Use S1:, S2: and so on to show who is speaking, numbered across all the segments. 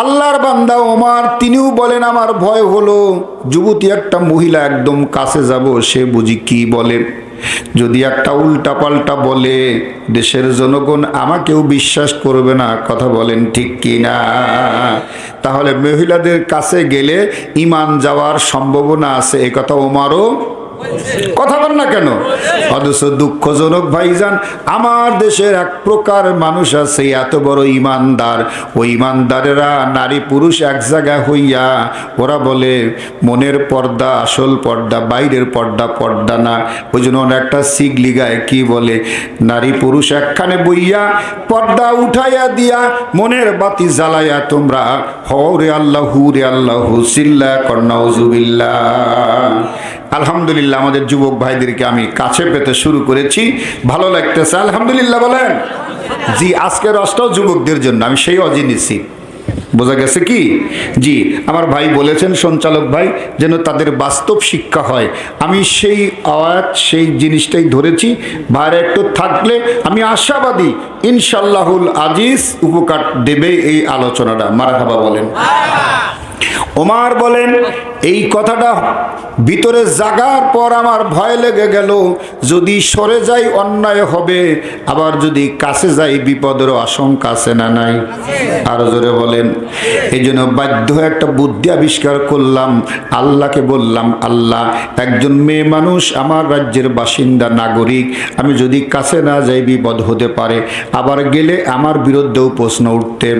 S1: আল্লাহর বান্দা ওমার, তিনিও বলেন, আমার ভয় হলো, যুবতী একটা মহিলা একদম কাছে যাব, সে বুঝি কি বলে? যদি একটা উল্টা পাল্টা বলে, দেশের জনগণ আমাকেও বিশ্বাস করবে না। কথা বলেন ঠিক কি না তাহলে মহিলাদের কাছে গেলে ইমান যাওয়ার সম্ভাবনা আছে। এ কথা ওমারও কথা বল না কেন? অথচ দুঃখজনক ভাইজান, আমার দেশের এক প্রকার মানুষ আছে, এত বড় ইমানদার। ওই ইমানদারেরা নারী পুরুষ এক জায়গায় হইয়া, ওরা বলে, মনের পর্দা, আসল পর্দা, বাইরের পর্দা পর্দা না। ওই জন্য একটা সিগলি গায়ে, কি বলে, নারী পুরুষ একখানে বইয়া, পর্দা উঠাইয়া দিয়া, মনের বাতি জ্বালাইয়া তোমরা হও রে আল্লাহ হু রে আল্লাহ হুসিল্লা কর্নাউজুবিল্লা আলহামদুলিল্লাহ, আমাদের যুবক ভাইদেরকে আমি কাছে পেতে শুরু করেছি। ভালো লাগতেছে, আলহামদুলিল্লাহ বলেন। জি, আজকের রসটাও যুবকদের জন্য, আমি সেই অজি নিছি বোঝা গেছে কি? জি, আমার ভাই বলেছেন, সঞ্চালক ভাই, যেন তাদের বাস্তব শিক্ষা হয়। আমি সেই আওয়াজ সেই জিনিসটাই ধরেছি। বাইরে একটু থাকলে আমি আশাবাদী, ইনশাল্লাহুল আজিজ উপকার দেবে এই আলোচনাটা। মারাহাবা বলেন। ওমার বলেন, এই কথাটা ভিতরে জাগার পর আমার ভয় লেগে গেল। যদি সরে যাই, অন্যায় হবে। আবার যদি কাছে যাই, বিপদেরও আশঙ্কা আছে না নাই? আরও জোরে বলেন, এই জন্য বাধ্য একটা বুদ্ধি আবিষ্কার করলাম। আল্লাহকে বললাম, আল্লাহ, একজন মেয়ে মানুষ আমার রাজ্যের বাসিন্দা, নাগরিক। আমি যদি কাছে না যাই, বিপদ হতে পারে। আবার গেলে আমার বিরুদ্ধেও প্রশ্ন উঠতে।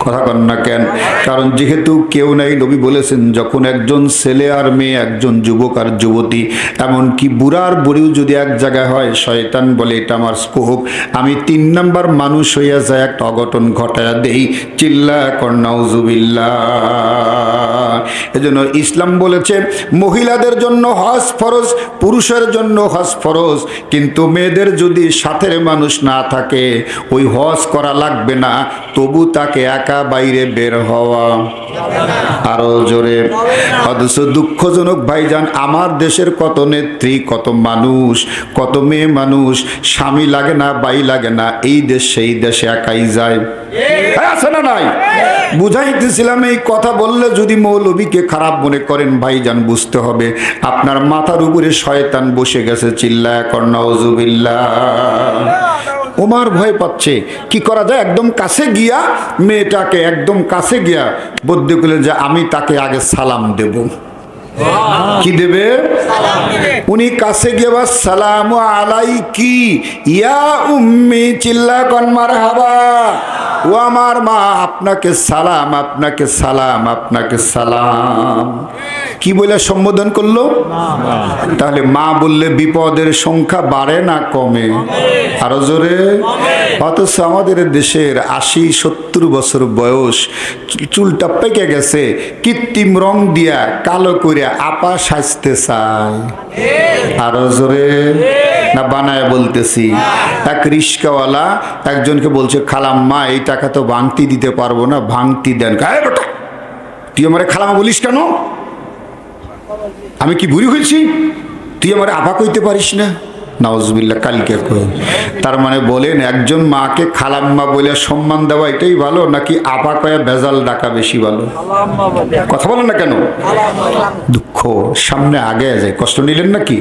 S1: কথা কন না কেন? কারণ যেহেতু কেউ নাই, নবী বলেছেন, যখন একজন ছেলে আর মেয়ে, একজন যুবক আর যুবতী, এমনকি বুড়ার বুড়িও যদি এক জায়গায় হয়, শয়তান বলে এটা আমার স্কোপ। আমি তিন নাম্বার মানুষ হইয়া যায় একটা অঘটন ঘটায়া দেই। চিল্লা কর্নাউজুবিল্লা এজন্য ইসলাম বলেছে, মহিলাদের জন্য হজ ফরজ, পুরুষের জন্য হজ ফরজ। কিন্তু মেয়েদের যদি সাথের মানুষ না থাকে, ওই হজ করা লাগবে না। তবু তাকে একা বাইরে বের হওয়া। আরও জোরে। অথচ দুঃখজনক ভাইজান, আমার দেশের কত নেত্রী, কত মানুষ, কত মেয়ে মানুষ, স্বামী লাগে না, বাই লাগে না, এই দেশ সেই দেশে একাই যায়। আছে না নাই? বুঝাইতেছিলাম এই কথা বললে যদি মৌলবীকে খারাপ মনে করেন ভাইজান, বুঝতে হবে। আপনার মাথার উপরে শয়তান বসে গেছে চিল্লা কর্ণজুবিল্লা ওমার ভয় পাচ্ছে। কি করা যায়? একদম কাছে গিয়া মেয়েটাকে একদম কাছে গিয়া বদ্যি করলেন যে, আমি তাকে আগে সালাম দেব। কি দেবে? উনি কাছে গিয়ে বা সালাম আলাই কি ইয়া উম্মি চিল্লা কনমার হাবা ও আমার মা, আপনাকে সালাম আপনাকে সালাম আপনাকে সালাম। কি বলে সম্বোধন করল? তাহলে মা বললে বিপদের সংখ্যা বাড়ে না কমে? আরও জোরে। অথচ আমাদের দেশের আশি, সত্তর বছর বয়স, চুলটা পেকে গেছে, কৃত্রিম রং দিয়া কালো করে আপা সাজতে চায়। আরও জোরে। না বানায় বলতেছি, এক রিস্কাওয়ালা একজনকে বলছে, খালাম্মা, এই টাকা তো ভাঙতি দিতে পারব না, ভাঙতি দেন। তুই আমার খালাম্মা বলিস কেন? আমি কি বুড়ি হয়েছি? তুই আমার আপা কইতে পারিস না? নওয়াজবিল্লা কালকে কই। তার মানে বলেন একজন মাকে খালাম্মা বলে সম্মান দেওয়া এটাই ভালো নাকি আপা কয়া বেজাল ডাকা বেশি ভালো? কথা বলেন না কেন? দুঃখ সামনে আগে যায় কষ্ট নিলেন নাকি?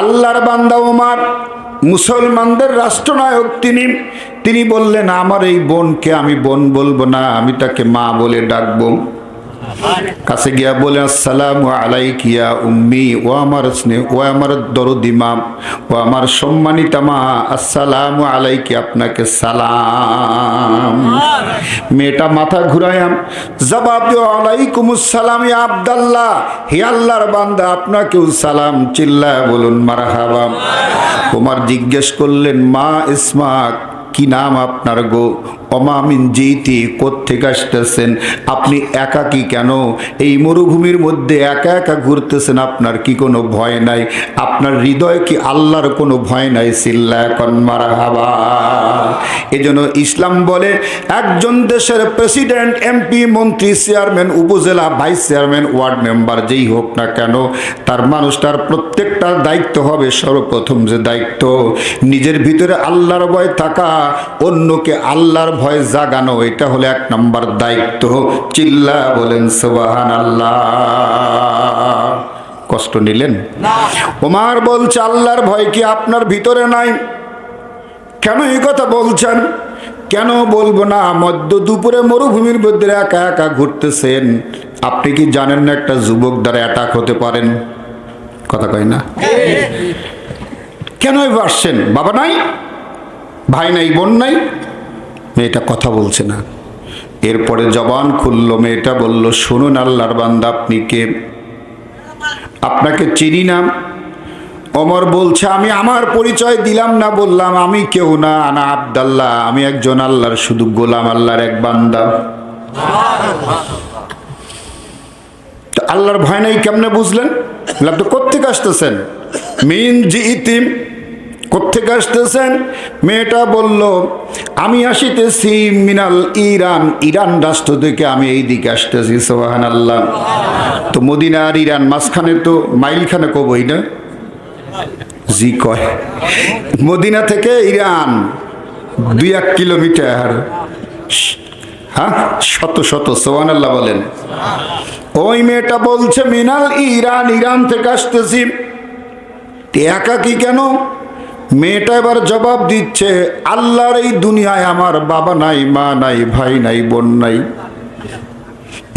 S1: আল্লাহর বান্দা ওমার মুসলমানদের রাষ্ট্রনায়ক তিনি। তিনি বললেন আমার এই বোনকে আমি বোন বলব না আমি তাকে মা বলে ডাকবো। কাছে গিয়া বলে আসসালাম আলাইকিয়া উম্মি ও আমার স্নেহ ও আমার দরদি মা ও আমার সম্মানিতা মা আসসালাম আলাইকি আপনাকে সালাম। মেয়েটা মাথা ঘুরায়াম জবাব আলাইকুম আসসালাম ইয়া আব্দাল্লাহ। হে আল্লাহর বান্দা আপনাকেও সালাম চিল্লায় বলুন মারহাবা। ওমর জিজ্ঞেস করলেন মা ইসমাক কি নাম আপনার গো? অমামিন জিতি কোত্থেকে আসতেছেন? আপনি একা কি কেন? এই মরুভূমির মধ্যে একা একা ঘুরতেছেন, আপনার কি কোনো ভয় নাই? আপনার হৃদয় কি আল্লাহর কোনো ভয় নাই? সিল্লা এখন মারা হাবা এজন্য ইসলাম বলে, একজন দেশের প্রেসিডেন্ট, এমপি, মন্ত্রী, চেয়ারম্যান, উপজেলা ভাইস চেয়ারম্যান, ওয়ার্ড মেম্বার, যেই হোক না কেন, তার মানুষটার প্রত্যেকটা দায়িত্ব হবে সর্বপ্রথম যে দায়িত্ব। নিজের ভিতরে আল্লাহর ভয় থাকা, অন্যকে আল্লাহর ভয় জাগানো এটা হলো এক নম্বর দায়িত্ব। চিল্লা বলেন সুবাহান আল্লাহ কষ্ট নিলেন? ওমার বলছে আল্লাহর ভয় কি আপনার ভিতরে নাই? কেন এই কথা বলছেন? কেন বলব না মধ্য দুপুরে মরুভূমির মধ্যে একা একা ঘুরতেছেন। আপনি কি জানেন না একটা যুবক দ্বারা অ্যাটাক হতে পারেন? কথা কয় না? কেন এবার আসছেন? বাবা নাই? ভাই নাই বোন নাই? মেয়েটা কথা বলছে না। এরপরে জবান খুলল, মেয়েটা বলল, শুনুন আল্লাহর বান্দা, আপনি কে? আপনাকে চিনি না? অমর বলছে, আমি আমার পরিচয় দিলাম না, বললাম, আমি কেউ না, আনা আবদাল্লাহ, আমি একজন আল্লাহর শুধু গোলাম, আল্লাহর এক বান্দা। আল্লাহর ভয় নাই, কেমনে বুঝলেন? তো কোথেকে আসতেছেন? মিন জি ইতিম কোথেকে আসতেছেন? মেয়েটা বলল, আমি আসিতেছি মিনাল ইরান ইরান রাষ্ট্র থেকে আমি এই দিকে আসতেছি সোহান আল্লাহ তো মদিনা আর ইরান মাঝখানে তো মাইলখানে কবই না? জি কয়। মদিনা থেকে ইরান দুই এক কিলোমিটার। হ্যাঁ? শত শত সোহান আল্লাহ বলেন। ওই মেয়েটা বলছে, মিনাল ইরান ইরান থেকে আসতেছি। একা কি কেন? মেয়েটা এবার জবাব দিচ্ছে, আল্লাহর এই দুনিয়ায় আমার বাবা নাই, মা নাই, ভাই নাই, বোন নাই।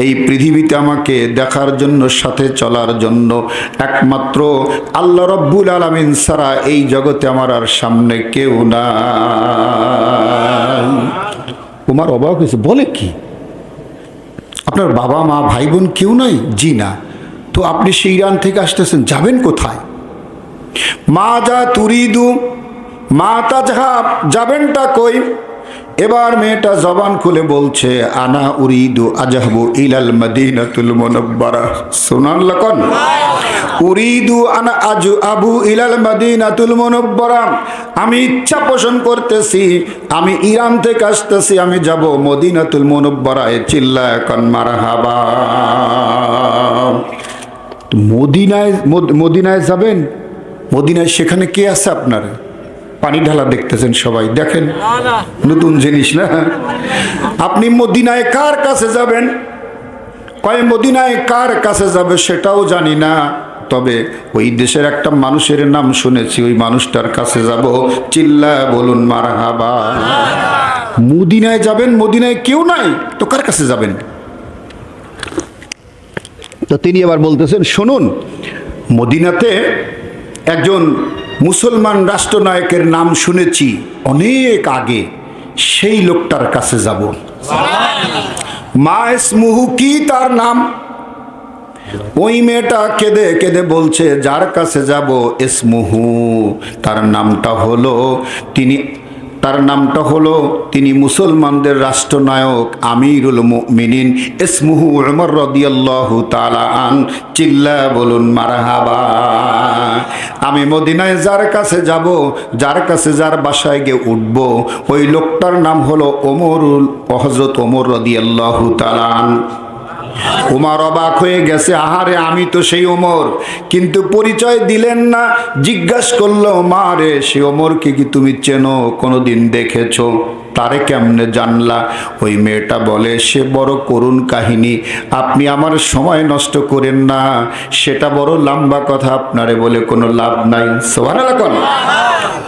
S1: এই পৃথিবীতে আমাকে দেখার জন্য, সাথে চলার জন্য একমাত্র আল্লাহ রব্বুল আলমিন ছাড়া এই জগতে আমার আর সামনে কেউ না তোমার অবাক হয়েছে, বলে কি? আপনার বাবা, মা, ভাই, বোন কেউ নাই? জি না। তো আপনি সেই ইরান থেকে আসতেছেন, যাবেন কোথায়? মা যা তুরিদু, মা তা যাহা যাবেনটা কই। এবার মেয়েটা জবান খুলে বলছে, আনা উরিদু আজাহবু ইলাল মদিনাতুল মুনাব্বারা। সোনার লকন। উরিদু আনা আজু আবু ইলাল মদিনাতুল মুনাব্বারা। আমি ইচ্ছা পোষণ করতেছি, আমি ইরান থেকে আসতেছি, আমি যাব মদিনাতুল মুনাব্বারায় চিল্লা এখন মারহাবা। মদিনায়, মদ- মদিনায় যাবেন? মদিনায় সেখানে কে আছে আপনার? পানি ঢালা দেখতেছেন সবাই। দেখেন, নতুন জিনিস না? আপনি মদিনায় কার কাছে যাবেন? কয়, মদিনায় কার কাছে যাবে সেটাও জানি না। তবে ওই দেশের একটা মানুষের নাম শুনেছি, ওই মানুষটার কাছে যাব। চিল্লা বলুন, মারহাবা। মদিনায় যাবেন, মদিনায় কেউ নাই, তো কার কাছে যাবেন? তো তিনি আবার বলতেছেন, শুনুন, মদিনাতে একজন মুসলমান রাষ্ট্রনায়কের নাম শুনেছি অনেক আগে, সেই লোকটার কাছে যাব। মা ইসমুহু কি তার নাম? ওই মেয়েটা কেঁদে কেঁদে বলছে, যার কাছে যাব ইসমুহু। তার নামটা হলো, তিনি তার নামটা হলো তিনি মুসলমানদের রাষ্ট্রনায়ক আমিরুল মুমিনিন। ইসমুহু উমর রাদিয়াল্লাহু তাআলা আন, চিল্লা বলুন মারহাবা। আমি মদিনায় যার কাছে যাব, যার কাছে যার বাসায় গিয়ে উঠব, ওই লোকটার নাম হলো ওমরুল হজরত ওমর রাদিয়াল্লাহু তাআলা আন। উমার অবাক হয়ে গেছে, আহারে আমি তো সেই ওমর। কিন্তু পরিচয় দিলেন না, জিজ্ঞাসা করল, মা রে সে ওমরকে কি তুমি চেনো? কোনোদিন দেখেছ? তারে কেমনে জানলা? ওই মেয়েটা বলে, সে বড় করুণ কাহিনী। আপনি আমার সময় নষ্ট করেন না। সেটা বড় লম্বা কথা আপনারে বলে কোনো লাভ নাই। কোন।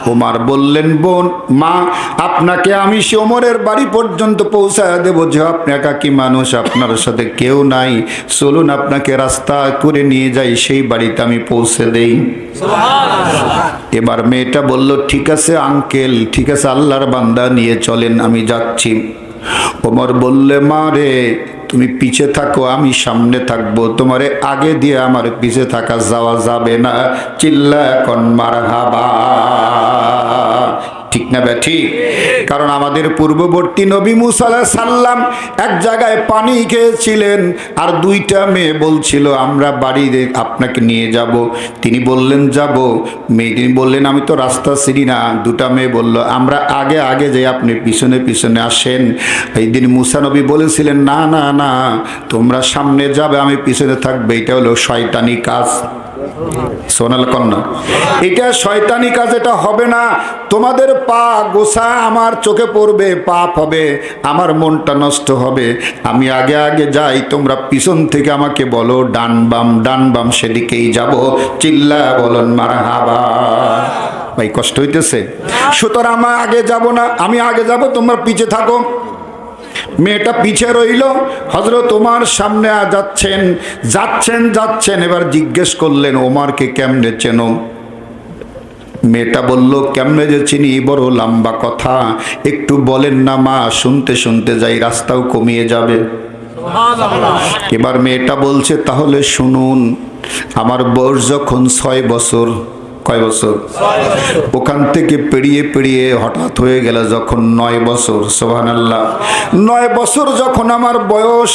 S1: ওমার বললেন বোন মা আপনাকে আমি সে ওমরের বাড়ি পর্যন্ত পৌঁছায় দেবো। যে আপনি একাকি মানুষ আপনার সাথে কেউ নাই। চলুন আপনাকে রাস্তা করে নিয়ে যাই সেই বাড়িতে আমি পৌঁছে দেই। এবার মেয়েটা বলল ঠিক আছে আঙ্কেল ঠিক আছে আল্লাহর বান্দা নিয়ে চলেন আমি যাচ্ছি। ওমর বললে মা রে তুমি পিছে থাকো, আমি সামনে থাকব। তোমারে আগে দিয়ে আমার পিছে থাকা যাওয়া যাবে না। চিল্লা কন মার হাবা ঠিক না বে ঠিক? কারণ আমাদের পূর্ববর্তী নবী মুসাল্লাহ সাল্লাম এক জায়গায় পানি খেয়েছিলেন আর দুইটা মেয়ে বলছিল, আমরা বাড়ি আপনাকে নিয়ে যাব। তিনি বললেন, যাব। মেয়ে তিনি বললেন, আমি তো রাস্তা চিনি না। দুটা মেয়ে বলল, আমরা আগে আগে যে আপনি পিছনে পিছনে আসেন। এই দিন মুসা নবী বলেছিলেন, না না না, তোমরা সামনে যাবে, আমি পিছনে থাকবে। এটা হলো শয়তানি কাজ। সোনাল কন্যা, এটা শয়তানি কাজ এটা হবে না। তোমাদের পা গোসা আমার চোখে পড়বে, পাপ হবে, আমার মনটা নষ্ট হবে। আমি আগে আগে যাই, তোমরা পিছন থেকে আমাকে বলো, ডান বাম ডান বাম সেদিকেই যাব। চিল্লা বলন মারা হাবা ভাই, কষ্ট হইতেছে। সুতরাং আমি আগে যাব না, আমি আগে যাব, তোমরা পিছে থাকো। মেয়েটা পিছে রইল হজরত ওমার সামনে যাচ্ছেন যাচ্ছেন যাচ্ছেন। এবার জিজ্ঞেস করলেন, ওমারকে কেমনে চেনো? মেয়েটা বলল, কেমনে যে চিনি, বড় লম্বা কথা। একটু বলেন না মা, শুনতে শুনতে যাই, রাস্তাও কমিয়ে যাবে। এবার মেয়েটা বলছে, তাহলে শুনুন, আমার বয়স যখন ছয় বছর কয় বছর? ওখান থেকে পেরিয়ে পেরিয়ে হঠাৎ হয়ে গেল যখন নয় বছর সোহান আল্লাহ নয় বছর যখন আমার বয়স,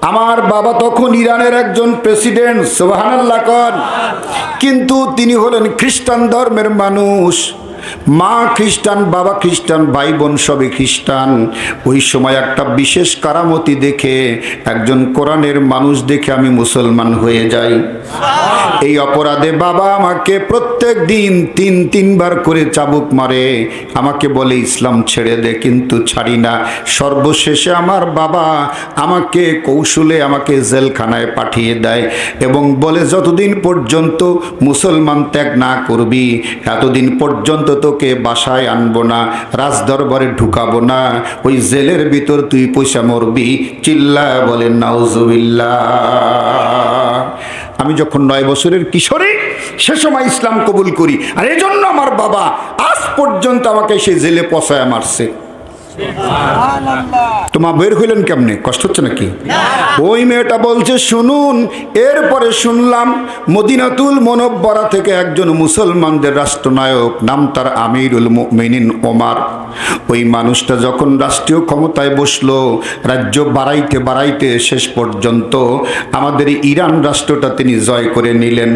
S1: আমার বাবা তখন ইরানের একজন প্রেসিডেন্ট সোহানাল্লাহ কন। কিন্তু তিনি হলেন খ্রিস্টান ধর্মের মানুষ। মা খ্রিস্টান, বাবা খ্রিস্টান ভাই বোন সবে খ্রিস্টান। ওই সময় একটা বিশেষ কারামতি দেখে, একজন কোরআনের মানুষ দেখে আমি মুসলমান হয়ে যাই। এই অপরাধে বাবা আমাকে প্রত্যেক দিন তিন, তিনবার করে চাবুক মারে। আমাকে বলে, ইসলাম ছেড়ে দে, কিন্তু ছাড়ি না। সর্বশেষে আমার বাবা আমাকে কৌশলে আমাকে জেলখানায় পাঠিয়ে দেয় এবং বলে, যতদিন পর্যন্ত মুসলমান ত্যাগ না করবি, এতদিন পর্যন্ত তোকে বাসায় আনব না, রাজদরবারে ঢুকাবো না। ওই জেলের ভিতর তুই পয়সা মরবি, চিল্লা বলেন নাউজুবিল্লাহ। আমি যখন নয় বছরের কিশোরে, সে সময় ইসলাম কবুল করি। আর এজন্য আমার বাবা আজ পর্যন্ত আমাকে সে জেলে পচায় মারছে। তোমা বের হইলেন কেমনে? কষ্ট হচ্ছে নাকি? ওই মেয়েটা বলছে শুনুন এরপরে শুনলাম মদিনাতুল মনব্বরা থেকে একজন মুসলমানদের রাষ্ট্রনায়ক নাম তার আমিরুল মিনিন ওমার। ওই মানুষটা যখন রাষ্ট্রীয় ক্ষমতায় বসল রাজ্য বাড়াইতে বাড়াইতে শেষ পর্যন্ত আমাদের ইরান রাষ্ট্রটা তিনি জয় করে নিলেন।